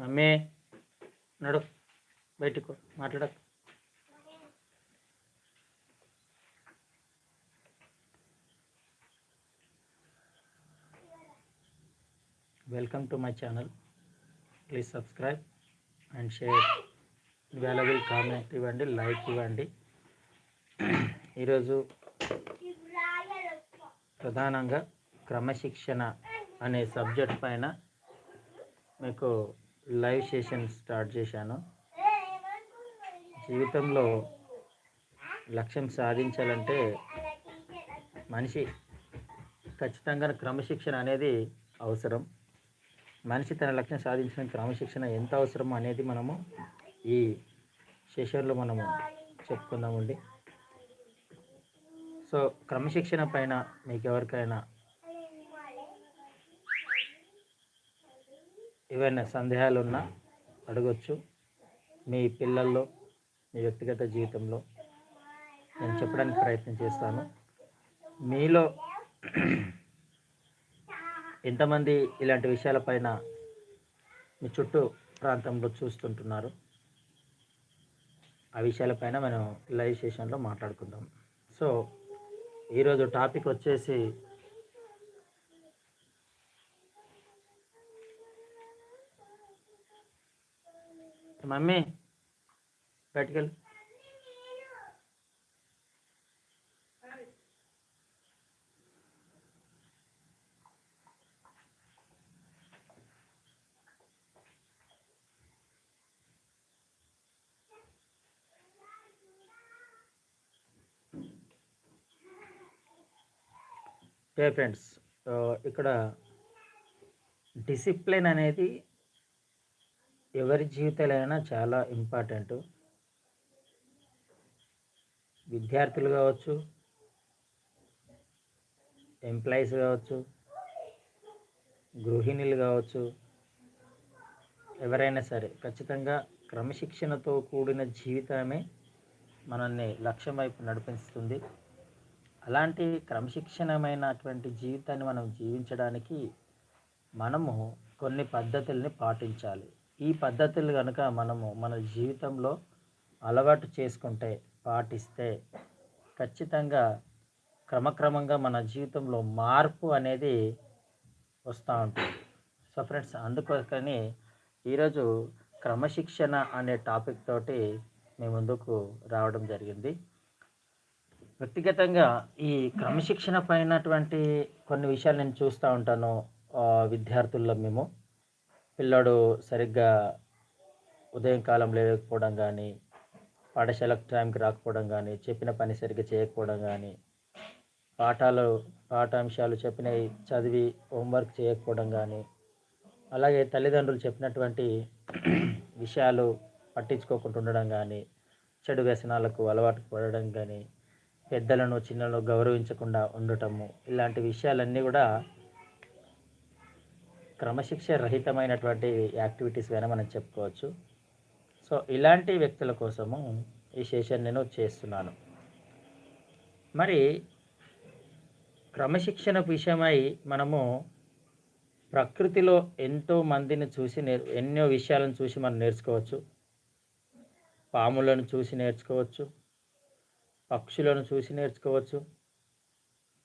Mummy నడు బయటకు మాట్లాడక. Welcome to my channel please subscribe and share valuable comment ఇవ్వండి లైక్ ఇవ్వండి. ఈరోజు ప్రధానంగా క్రమశిక్షణ అనే సబ్జెక్ట్ పైన మీకు లైవ్ సెషన్ స్టార్ట్ చేశాను. జీవితంలో లక్ష్యం సాధించాలంటే మనిషి ఖచ్చితంగా క్రమశిక్షణ అనేది అవసరం. మనిషి తన లక్ష్యం సాధించిన క్రమశిక్షణ ఎంత అవసరం అనేది మనము ఈ సెషన్లో మనము చెప్పుకుందామండి. సో క్రమశిక్షణ పైన మీకు ఎవరికైనా ఏవైనా సందేహాలు ఉన్నా అడగొచ్చు. మీ పిల్లల్లో మీ వ్యక్తిగత జీవితంలో నేను చెప్పడానికి ప్రయత్నం చేస్తాను. మీలో ఎంతమంది ఇలాంటి విషయాలపైన మీ చుట్టూ ప్రాంతంలో చూస్తుంటున్నారు. ఆ విషయాలపైన మనం లైవ్ సెషన్లో మాట్లాడుకుందాం. సో ఈరోజు టాపిక్ వచ్చేసి మమ్మీ బయటికెళ్ళి. ఫ్రెండ్స్ uh, ఇక్కడ డిసిప్లిన్ అనేది ఎవరి జీవితాలైనా చాలా ఇంపార్టెంట్. విద్యార్థులు కావచ్చు ఎంప్లాయీస్ కావచ్చు గృహిణులు కావచ్చు ఎవరైనా సరే ఖచ్చితంగా క్రమశిక్షణతో కూడిన జీవితమే మనల్ని లక్ష్యం వైపు నడిపిస్తుంది. అలాంటి క్రమశిక్షణమైనటువంటి జీవితాన్ని మనం జీవించడానికి మనము కొన్ని పద్ధతుల్ని పాటించాలి. ఈ పద్ధతులు కనుక మనము మన జీవితంలో అలవాటు చేసుకుంటే పాటిస్తే ఖచ్చితంగా క్రమక్రమంగా మన జీవితంలో మార్పు అనేది వస్తూ ఉంటుంది. సో ఫ్రెండ్స్ అందుకోసని ఈరోజు క్రమశిక్షణ అనే టాపిక్ తోటి మీ ముందుకు రావడం జరిగింది. వ్యక్తిగతంగా ఈ క్రమశిక్షణ పైనటువంటి కొన్ని విషయాలు నేను చూస్తూ ఉంటాను విద్యార్థుల్లో మేము. పిల్లాడు సరిగ్గా ఉదయం కాలం లేకపోవడం కానీ పాఠశాలకు టైంకి రాకపోవడం కానీ చెప్పిన పని సరిగ్గా చేయకపోవడం కానీ పాఠాలు పాఠాంశాలు చెప్పినవి చదివి హోంవర్క్ చేయకపోవడం కానీ అలాగే తల్లిదండ్రులు చెప్పినటువంటి విషయాలు పట్టించుకోకుండా ఉండడం కానీ చెడు వ్యసనాలకు అలవాటు పడడం కానీ పెద్దలను చిన్నలను గౌరవించకుండా ఉండటము ఇలాంటి విషయాలన్నీ కూడా క్రమశిక్ష రహితమైనటువంటి యాక్టివిటీస్ కానీ మనం చెప్పుకోవచ్చు. సో ఇలాంటి వ్యక్తుల కోసము ఈ సెషన్ నేను చేస్తున్నాను. మరి క్రమశిక్షణ విషయమై మనము ప్రకృతిలో ఎంతో మందిని చూసి నేర్ ఎన్నో విషయాలను చూసి మనం నేర్చుకోవచ్చు. పాములను చూసి నేర్చుకోవచ్చు. పక్షులను చూసి నేర్చుకోవచ్చు.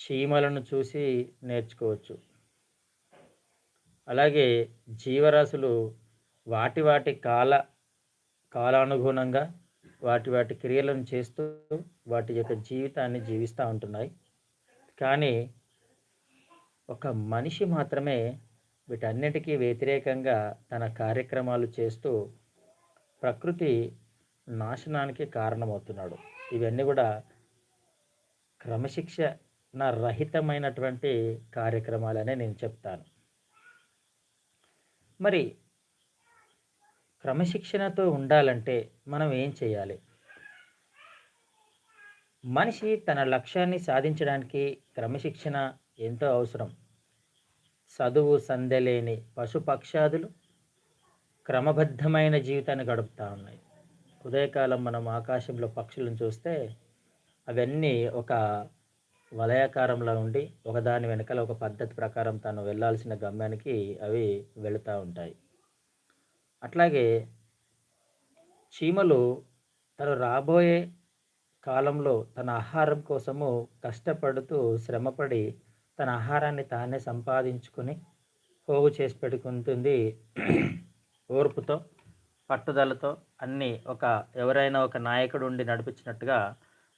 చీమలను చూసి నేర్చుకోవచ్చు. అలాగే జీవరాశులు వాటి వాటి కాల కాలానుగుణంగా వాటి వాటి క్రియలను చేస్తూ వాటి యొక్క జీవితాన్ని జీవిస్తూ ఉంటున్నాయి. కానీ ఒక మనిషి మాత్రమే వీటన్నిటికీ వ్యతిరేకంగా తన కార్యక్రమాలు చేస్తూ ప్రకృతి నాశనానికి కారణమవుతున్నాడు. ఇవన్నీ కూడా క్రమశిక్షణ రహితమైనటువంటి కార్యక్రమాలనే నేను చెప్తాను. మరి క్రమశిక్షణతో ఉండాలంటే మనం ఏం చేయాలి? మనిషి తన లక్ష్యాన్ని సాధించడానికి క్రమశిక్షణ ఎంతో అవసరం. చదువు సందెలేని పశుపక్షాదులు క్రమబద్ధమైన జీవితాన్ని గడుపుతూ ఉన్నాయి. ఉదయకాలం మనం ఆకాశంలో పక్షులను చూస్తే అవన్నీ ఒక వలయాకారంలో ఉండి ఒకదాని వెనకాల ఒక పద్ధతి ప్రకారం తను వెళ్ళాల్సిన గమ్యానికి అవి వెళుతూ ఉంటాయి. అట్లాగే చీమలు తను రాబోయే కాలంలో తన ఆహారం కోసము కష్టపడుతూ శ్రమపడి తన ఆహారాన్ని తానే సంపాదించుకొని పోగు చేసి పెట్టుకుంటుంది ఓర్పుతో పట్టుదలతో అన్నీ ఒక ఎవరైనా ఒక నాయకుడు ఉండి నడిపించినట్టుగా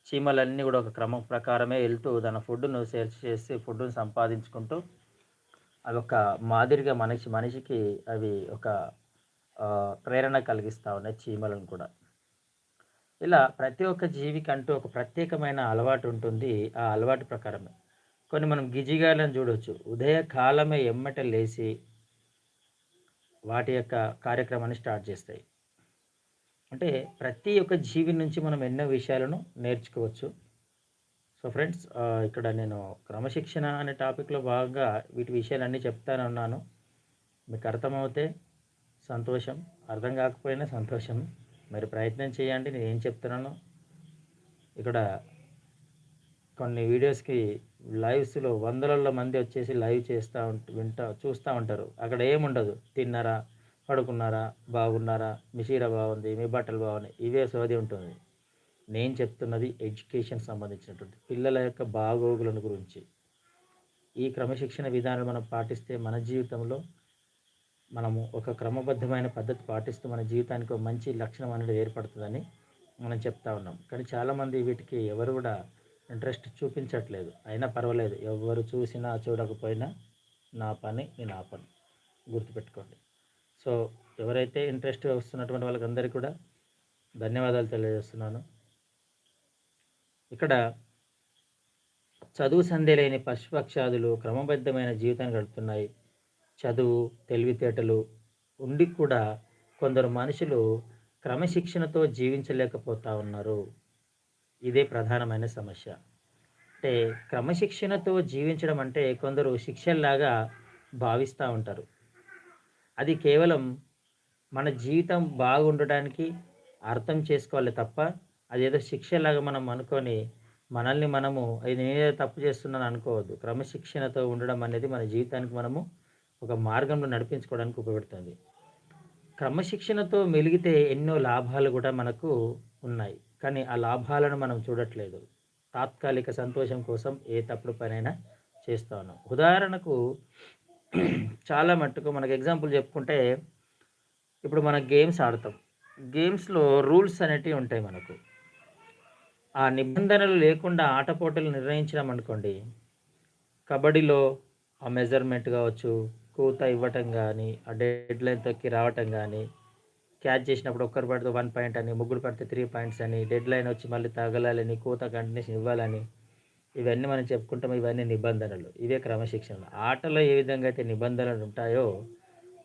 చీమలన్నీ కూడా ఒక క్రమం ప్రకారమే వెళ్తూ తన ఫుడ్ను సెర్చ్ చేసి ఫుడ్ను సంపాదించుకుంటూ అవి ఒక మాదిరిగా మనిషి మనిషికి అవి ఒక ప్రేరణ కలిగిస్తూ ఉన్నాయి చీమలను కూడా. ఇలా ప్రతి ఒక్క జీవికి అంటూ ఒక ప్రత్యేకమైన అలవాటు ఉంటుంది ఆ అలవాటు ప్రకారమే. కొన్ని మనం గిజిగాలను చూడవచ్చు ఉదయ కాలమే ఎమ్మట లేచి వాటి యొక్క కార్యక్రమాన్ని స్టార్ట్ చేస్తాయి. అంటే ప్రతి ఒక్క జీవి నుంచి మనం ఎన్నో విషయాలను నేర్చుకోవచ్చు. సో ఫ్రెండ్స్ ఇక్కడ నేను క్రమశిక్షణ అనే టాపిక్లో భాగంగా వీటి విషయాలన్నీ చెప్తానన్నాను మీకు అర్థమవుతే సంతోషం అర్థం కాకపోయినా సంతోషం. మరి ప్రయత్నం చేయండి నేను ఏం చెప్తున్నానో. ఇక్కడ కొన్ని వీడియోస్కి లైవ్స్లో వందలలో మంది వచ్చేసి లైవ్ చేస్తూ ఉంట వింటా చూస్తూ ఉంటారు. అక్కడ ఏముండదు. తిన్నారా పడుకున్నారా? బాగున్నారా? మీ చీర బాగుంది మీ బట్టలు బాగున్నాయి. ఇవే సోది ఉంటుంది. నేను చెప్తున్నది ఎడ్యుకేషన్ సంబంధించినటువంటి పిల్లల యొక్క బాగోగులను గురించి. ఈ క్రమశిక్షణ విధానం మనం పాటిస్తే మన జీవితంలో మనము ఒక క్రమబద్ధమైన పద్ధతి పాటిస్తూ మన జీవితానికి ఒక మంచి లక్షణం అనేది ఏర్పడుతుందని మనం చెప్తా ఉన్నాం. కానీ చాలామంది వీటికి ఎవరు కూడా ఇంట్రెస్ట్ చూపించట్లేదు. అయినా పర్వాలేదు. ఎవరు చూసినా చూడకపోయినా నా పని నేను ఆ పని. గుర్తుపెట్టుకోండి. సో ఎవరైతే ఇంట్రెస్ట్ వస్తున్నటువంటి వాళ్ళకందరికీ కూడా ధన్యవాదాలు తెలియజేస్తున్నాను. ఇక్కడ చదువు సంధ్య లేని పశుపక్షాదులు క్రమబద్ధమైన జీవితాన్ని గడుపుతున్నాయి. చదువు తెలివితేటలు ఉండి కూడా కొందరు మనుషులు క్రమశిక్షణతో జీవించలేకపోతా ఉన్నారు. ఇదే ప్రధానమైన సమస్య. అంటే క్రమశిక్షణతో జీవించడం అంటే కొందరు శిక్షల్లాగా భావిస్తూ ఉంటారు. అది కేవలం మన జీవితం బాగుండడానికి అర్థం చేసుకోవాలి తప్ప అదేదో శిక్షలాగా మనం అనుకొని మనల్ని మనము అది నేనేదో తప్పు చేస్తున్నాను అనుకోవద్దు. క్రమశిక్షణతో ఉండడం అనేది మన జీవితానికి మనము ఒక మార్గంలో నడిపించుకోవడానికి ఉపయోగపడుతుంది. క్రమశిక్షణతో మెలిగితే ఎన్నో లాభాలు కూడా మనకు ఉన్నాయి. కానీ ఆ లాభాలను మనం చూడట్లేదు. తాత్కాలిక సంతోషం కోసం ఏ తప్పుడు పనైనా చేస్తాను. ఉదాహరణకు చాలా మట్టుకు మనకు ఎగ్జాంపుల్ చెప్పుకుంటే ఇప్పుడు మనం గేమ్స్ ఆడతాం. గేమ్స్లో రూల్స్ అనేటివి ఉంటాయి మనకు. ఆ నిబంధనలు లేకుండా ఆటపోటీలు నిర్ణయించడం అనుకోండి కబడ్డీలో ఆ మెజర్మెంట్ కావచ్చు కూత ఇవ్వటం కానీ ఆ డెడ్ లైన్ తొక్కి రావటం కానీ క్యాచ్ చేసినప్పుడు ఒక్కరు పడితే వన్ పాయింట్ అని ముగ్గురు పడితే త్రీ పాయింట్స్ అని డెడ్ లైన్ వచ్చి మళ్ళీ తగలాలని కూత కంటిన్యూషన్ ఇవ్వాలని ఇవన్నీ మనం చెప్పుకుంటాం ఇవన్నీ నిబంధనలు. ఇవే క్రమశిక్షణ ఆటలో ఏ విధంగా అయితే నిబంధనలు ఉంటాయో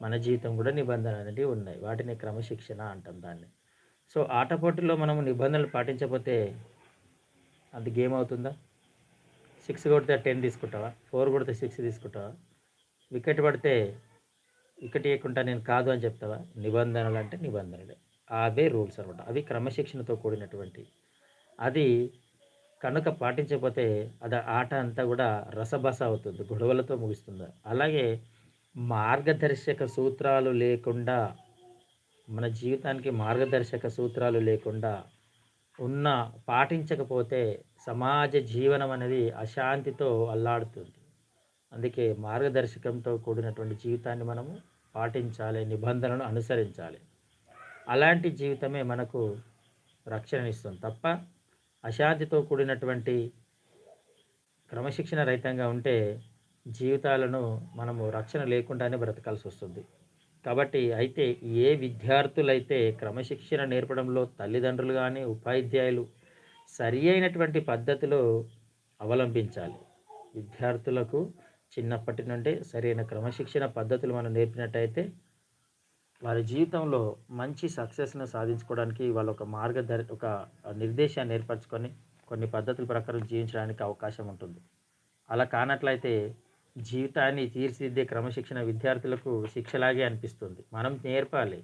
మన జీవితం కూడా నిబంధనలు అనేవి ఉన్నాయి. వాటిని క్రమశిక్షణ అంటాం దాన్ని. సో ఆట పోటీలో మనము నిబంధనలు పాటించకపోతే అది గేమ్ అవుతుందా? సిక్స్ కొడితే టెన్ తీసుకుంటావా? ఫోర్ కొడితే సిక్స్ తీసుకుంటావా? వికెట్ పడితే వికెట్ ఇవ్వకుండా నేను కాదు అని చెప్తావా? నిబంధనలు అంటే నిబంధనలే. అవే రూల్స్ అనమాట. అవి క్రమశిక్షణతో కూడినటువంటి అది కనుక పాటించకపోతే అది ఆట అంతా కూడా రసబస అవుతుంది గొడవలతో ముగుస్తుంది. అలాగే మార్గదర్శక సూత్రాలు లేకుండా మన జీవితానికి మార్గదర్శక సూత్రాలు లేకుండా ఉన్న పాటించకపోతే సమాజ జీవనం అనేది అశాంతితో అల్లాడుతుంది. అందుకే మార్గదర్శకంతో కూడినటువంటి జీవితాన్ని మనము పాటించాలి నిబంధనలను అనుసరించాలి. అలాంటి జీవితమే మనకు రక్షణనిస్తుంది తప్ప అశాంతితో కూడినటువంటి క్రమశిక్షణ రహితంగా ఉంటే జీవితాలను మనము రక్షణ లేకుండానే బ్రతకాల్సి వస్తుంది. కాబట్టి అయితే ఏ విద్యార్థులైతే క్రమశిక్షణ నేర్పడంలో తల్లిదండ్రులు కానీ ఉపాధ్యాయులు సరి అయినటువంటి పద్ధతిలో అవలంబించాలి. విద్యార్థులకు చిన్నప్పటి నుండే సరైన క్రమశిక్షణ పద్ధతులు మనం నేర్పినట్టయితే వారి జీవితంలో మంచి సక్సెస్ను సాధించుకోవడానికి వాళ్ళ ఒక మార్గదర్ ఒక నిర్దేశాన్ని ఏర్పరచుకొని కొన్ని పద్ధతుల ప్రకారం జీవించడానికి అవకాశం ఉంటుంది. అలా కానట్లయితే జీవితాన్ని తీర్చిదిద్దే క్రమశిక్షణ విద్యార్థులకు శిక్షలాగే అనిపిస్తుంది. మనం నేర్పాలి.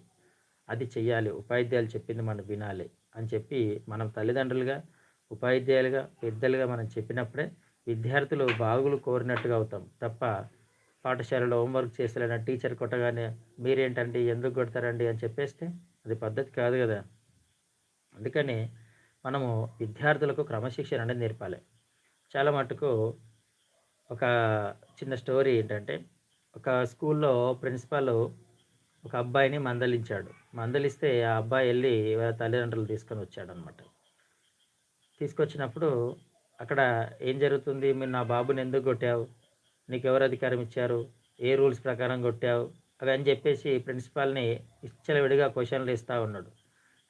అది చెయ్యాలి. ఉపాధ్యాయులు చెప్పింది మనం వినాలి అని చెప్పి మనం తల్లిదండ్రులుగా ఉపాధ్యాయులుగా పెద్దలుగా మనం చెప్పినప్పుడే విద్యార్థులు బాగులు కోరినట్టుగా అవుతాం. తప్ప పాఠశాలలో హోంవర్క్ చేసేలా టీచర్ కొట్టగానే మీరేంటండి? ఎందుకు కొడతారండి? అని చెప్పేస్తే అది పద్ధతి కాదు కదా. అందుకని మనము విద్యార్థులకు క్రమశిక్షణ అనేది నేర్పాలి. చాలా మటుకు ఒక చిన్న స్టోరీ ఏంటంటే ఒక స్కూల్లో ప్రిన్సిపాల్ ఒక అబ్బాయిని మందలించాడు. మందలిస్తే ఆ అబ్బాయి వెళ్ళి వాళ్ళ తల్లిదండ్రులు తీసుకొని వచ్చాడు అనమాట తీసుకొచ్చినప్పుడు అక్కడ ఏం జరుగుతుంది? మీరు నా బాబుని ఎందుకు కొట్టావు? నీకు ఎవరు అధికారం ఇచ్చారు? ఏ రూల్స్ ప్రకారం కొట్టావు? అవి అని చెప్పేసి ప్రిన్సిపాల్ని ఇచ్చలవిడిగా క్వశ్చన్లు ఇస్తూ ఉన్నాడు.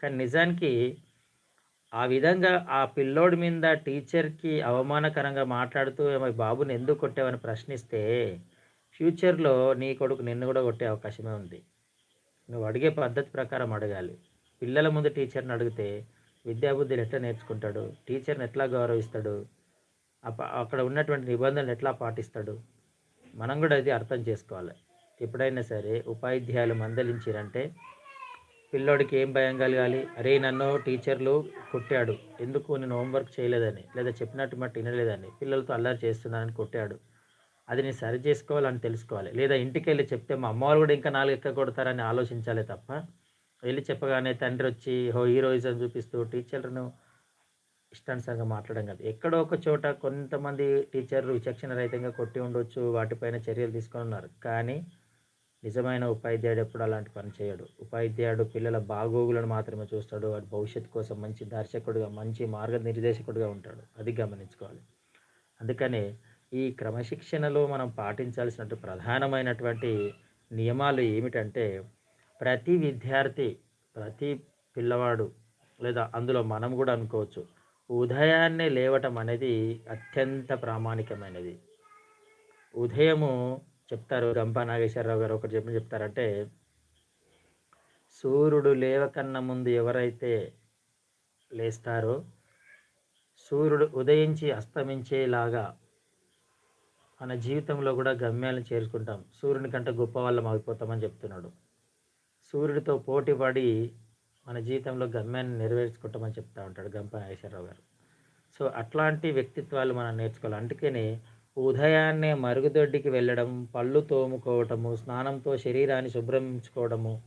కానీ నిజానికి ఆ విధంగా ఆ పిల్లోడి మీద టీచర్కి అవమానకరంగా మాట్లాడుతూ "ఏమో బాబుని ఎందుకు కొట్టావని ప్రశ్నిస్తే ఫ్యూచర్లో నీ కొడుకు నిన్ను కూడా కొట్టే అవకాశమే ఉంది. నువ్వు అడిగే పద్ధతి ప్రకారం అడగాలి. పిల్లల ముందు టీచర్ని అడిగితే విద్యాబుద్ధులు ఎట్లా నేర్చుకుంటాడు? టీచర్ని ఎట్లా గౌరవిస్తాడు? అక్కడ ఉన్నటువంటి నిబంధనలు ఎట్లా పాటిస్తాడు? మనం కూడా అది అర్థం చేసుకోవాలి. ఎప్పుడైనా సరే ఉపాధ్యాయులు మందలించారంటే పిల్లోడికి ఏం భయం కలగాలి? అరే నన్ను టీచర్లు కొట్టాడు. ఎందుకు నేను హోంవర్క్ చేయలేదని? లేదా చెప్పినట్టు మట్టి వినలేదని పిల్లలతో అల్లరి చేస్తున్నానని కొట్టాడు. అది నేను సరి చేసుకోవాలని తెలుసుకోవాలి. లేదా ఇంటికి వెళ్ళి చెప్తే మా అమ్మ వాళ్ళు కూడా ఇంకా నాలుగు ఎక్క కొడతారని ఆలోచించాలి తప్ప వెళ్ళి చెప్పగానే తండ్రి వచ్చి హో హీరోయిజం చూపిస్తూ టీచర్లను ఇష్టానుసారంగా మాట్లాడడం కాదు. ఎక్కడో ఒక చోట కొంతమంది టీచర్లు విచక్షణ రహితంగా కొట్టి ఉండొచ్చు వాటిపైన చర్యలు తీసుకొని ఉన్నారు. కానీ నిజమైన ఉపాధ్యాయుడు ఎప్పుడు అలాంటి పని చేయడు. ఉపాధ్యాయుడు పిల్లల బాగోగులను మాత్రమే చూస్తాడు. వాడి భవిష్యత్తు కోసం మంచి దర్శకుడిగా మంచి మార్గనిర్దేశకుడిగా ఉంటాడు. అది గమనించుకోవాలి. అందుకని ఈ క్రమశిక్షణలో మనం పాటించాల్సినటువంటి ప్రధానమైనటువంటి నియమాలు ఏమిటంటే ప్రతి విద్యార్థి ప్రతి పిల్లవాడు లేదా అందులో మనం కూడా అనుకోవచ్చు ఉదయాన్నే లేవటం అనేది అత్యంత ప్రామాణికమైనది. ఉదయము చెప్తారు గంపా నాగేశ్వరరావు గారు ఒకటి చెప్పి చెప్తారంటే సూర్యుడు లేవకన్నా ముందు ఎవరైతే లేస్తారో సూర్యుడు ఉదయించి అస్తమించేలాగా మన జీవితంలో కూడా గమ్యాలను చేరుకుంటాం. సూర్యుని కంటే గొప్ప వాళ్ళం అయిపోతామని చెప్తున్నాడు. సూర్యుడితో పోటీపడి మన జీవితంలో గమ్యాన్ని నెరవేర్చుకుంటామని చెప్తా ఉంటాడు గంప నాగేశ్వరరావు గారు. సో అట్లాంటి వ్యక్తిత్వాలు మనం నేర్చుకోవాలి. అందుకని ఉదయాన్నే మరుగుదొడ్డికి వెళ్ళడం పళ్ళు తోముకోవటము స్నానంతో శరీరాన్ని శుభ్రించుకోవడము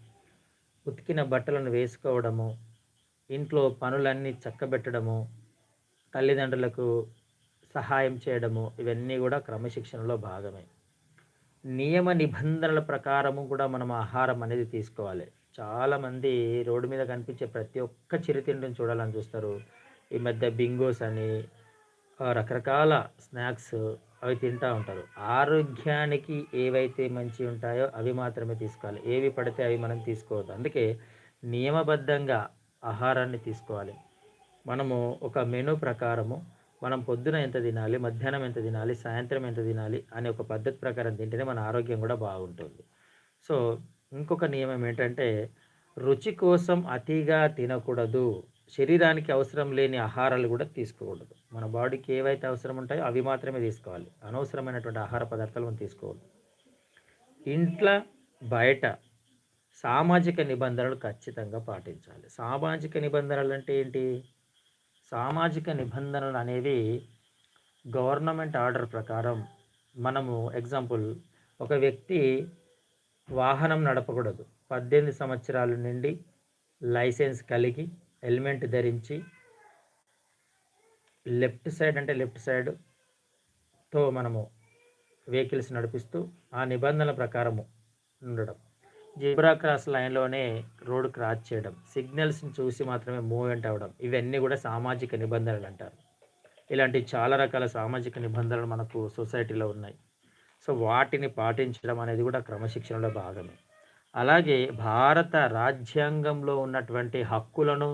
ఉతికిన బట్టలను వేసుకోవడము ఇంట్లో పనులన్నీ చక్కబెట్టడము తల్లిదండ్రులకు సహాయం చేయడము ఇవన్నీ కూడా క్రమశిక్షణలో భాగమే. నియమ నిబంధనల ప్రకారము కూడా మనం ఆహారం అనేది తీసుకోవాలి. చాలామంది రోడ్డు మీద కనిపించే ప్రతి ఒక్క చిరుతిండిని చూడాలని చూస్తారు. ఈ మధ్య బింగోస్ అని రకరకాల స్నాక్స్ అవి తింటూ ఉంటారు. ఆరోగ్యానికి ఏవైతే మంచి ఉంటాయో అవి మాత్రమే తీసుకోవాలి. ఏవి పడితే అవి మనం తీసుకోవద్దు. అందుకే నియమబద్ధంగా ఆహారాన్ని తీసుకోవాలి. మనము ఒక మెనూ ప్రకారము మనం పొద్దున ఎంత తినాలి మధ్యాహ్నం ఎంత తినాలి సాయంత్రం ఎంత తినాలి అనే ఒక పద్ధతి ప్రకారం తింటేనే మన ఆరోగ్యం కూడా బాగుంటుంది. సో ఇంకొక నియమం ఏంటంటే రుచి కోసం అతిగా తినకూడదు. శరీరానికి అవసరం లేని ఆహారాలు కూడా తీసుకోకూడదు. మన బాడీకి ఏవైతే అవసరం ఉంటాయో అవి మాత్రమే తీసుకోవాలి. అనవసరమైనటువంటి ఆహార పదార్థాలు మనం తీసుకోవద్దు ఇంట్లో బయట సామాజిక నిబంధనలు ఖచ్చితంగా పాటించాలి. సామాజిక నిబంధనలు అంటే ఏంటి? సామాజిక నిబంధనలు అనేవి గవర్నమెంట్ ఆర్డర్ ప్రకారం మనము ఎగ్జాంపుల్ ఒక వ్యక్తి వాహనం నడపకూడదు. పద్దెనిమిది సంవత్సరాల నుండి లైసెన్స్ కలిగి హెల్మెట్ ధరించి లెఫ్ట్ సైడ్ అంటే లెఫ్ట్ సైడ్తో మనము వెహికల్స్ నడిపిస్తూ ఆ నిబంధనల ప్రకారము ఉండడం. జీబ్రా క్రాస్ లైన్లోనే రోడ్ క్రాస్ చేయడం. సిగ్నల్స్ని చూసి మాత్రమే మూవ్మెంట్ అవ్వడం. ఇవన్నీ కూడా సామాజిక నిబంధనలు అంటారు. ఇలాంటి చాలా రకాల సామాజిక నిబంధనలు మనకు సొసైటీలో ఉన్నాయి. సో వాటిని పాటించడం అనేది కూడా క్రమశిక్షణలో భాగమే. అలాగే భారత రాజ్యాంగంలో ఉన్నటువంటి హక్కులను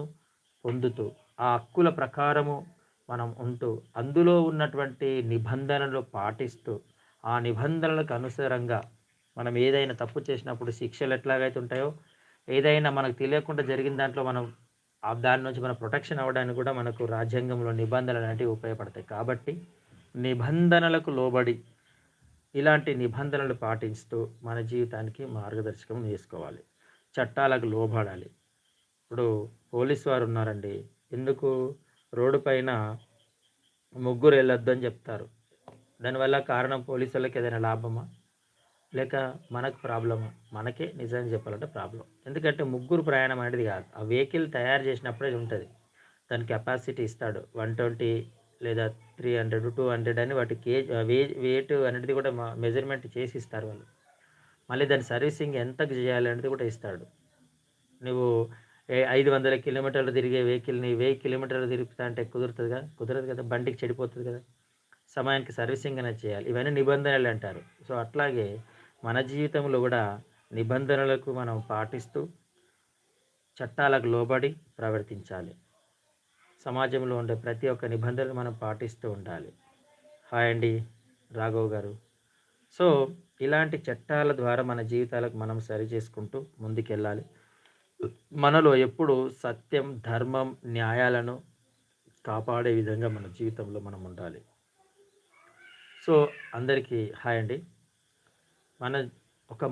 పొందుతూ ఆ హక్కుల ప్రకారము మనం ఉంటూ అందులో ఉన్నటువంటి నిబంధనలు పాటిస్తూ ఆ నిబంధనలకు అనుసారంగా మనం ఏదైనా తప్పు చేసినప్పుడు శిక్షలు ఎట్లాగైతే ఉంటాయో ఏదైనా మనకు తెలియకుండా జరిగిన దాంట్లో మనం ఆ దాని నుంచి మన ప్రొటెక్షన్ అవ్వడానికి కూడా మనకు రాజ్యాంగంలో నిబంధనలు అనేవి ఉపయోగపడతాయి. కాబట్టి నిబంధనలకు లోబడి ఇలాంటి నిబంధనలు పాటిస్తూ మన జీవితానికి మార్గదర్శకం చేసుకోవాలి చట్టాలకు లోబడాలి. ఇప్పుడు పోలీసు వారు ఉన్నారండి. ఎందుకు? రోడ్డు పైన ముగ్గురు వెళ్ళొద్దు అని చెప్తారు. దానివల్ల కారణం పోలీసు వాళ్ళకి ఏదైనా లాభమా? లేక మనకు ప్రాబ్లమా? మనకే నిజంగా చెప్పాలంటే ప్రాబ్లం. ఎందుకంటే ముగ్గురు ప్రయాణం అనేది కాదు. ఆ వెహికల్ తయారు చేసినప్పుడే ఉంటుంది. దాని కెపాసిటీ ఇస్తాడు. వన్ ట్వంటీ లేదా త్రీ హండ్రెడ్ టూ హండ్రెడ్ అని వాటి కేజ్ వే వెయిట్ అనేది కూడా మెజర్మెంట్ చేసి ఇస్తారు వాళ్ళు. మళ్ళీ దాని సర్వీసింగ్ ఎంతకు చేయాలి అనేది కూడా ఇస్తాడు. నువ్వు ఏ- ఐదు వందల కిలోమీటర్లు తిరిగే వెహికల్ని వెయ్యి కిలోమీటర్లు తిరుగుతా అంటే కుదురుతుందిగా కుదరదు కదా? బండికి చెడిపోతుంది కదా? సమయానికి సర్వీసింగ్ అనేది చేయాలి. ఇవన్నీ నిబంధనలు అంటారు. సో అట్లాగే మన జీవితంలో కూడా నిబంధనలకు మనం పాటిస్తూ చట్టాలకు లోబడి ప్రవర్తించాలి. సమాజంలో ఉండే ప్రతి ఒక్క నిబంధనలు మనం పాటిస్తూ ఉండాలి. హాయ్ అండి రాఘవ్ గారు. సో ఇలాంటి చట్టాల ద్వారా మన జీవితాలకు మనం సరి చేసుకుంటూ ముందుకెళ్ళాలి. మనలో ఎప్పుడు సత్యం ధర్మం న్యాయాలను కాపాడే విధంగా మన జీవితంలో మనం ఉండాలి. సో అందరికీ హాయ్ అండి. మన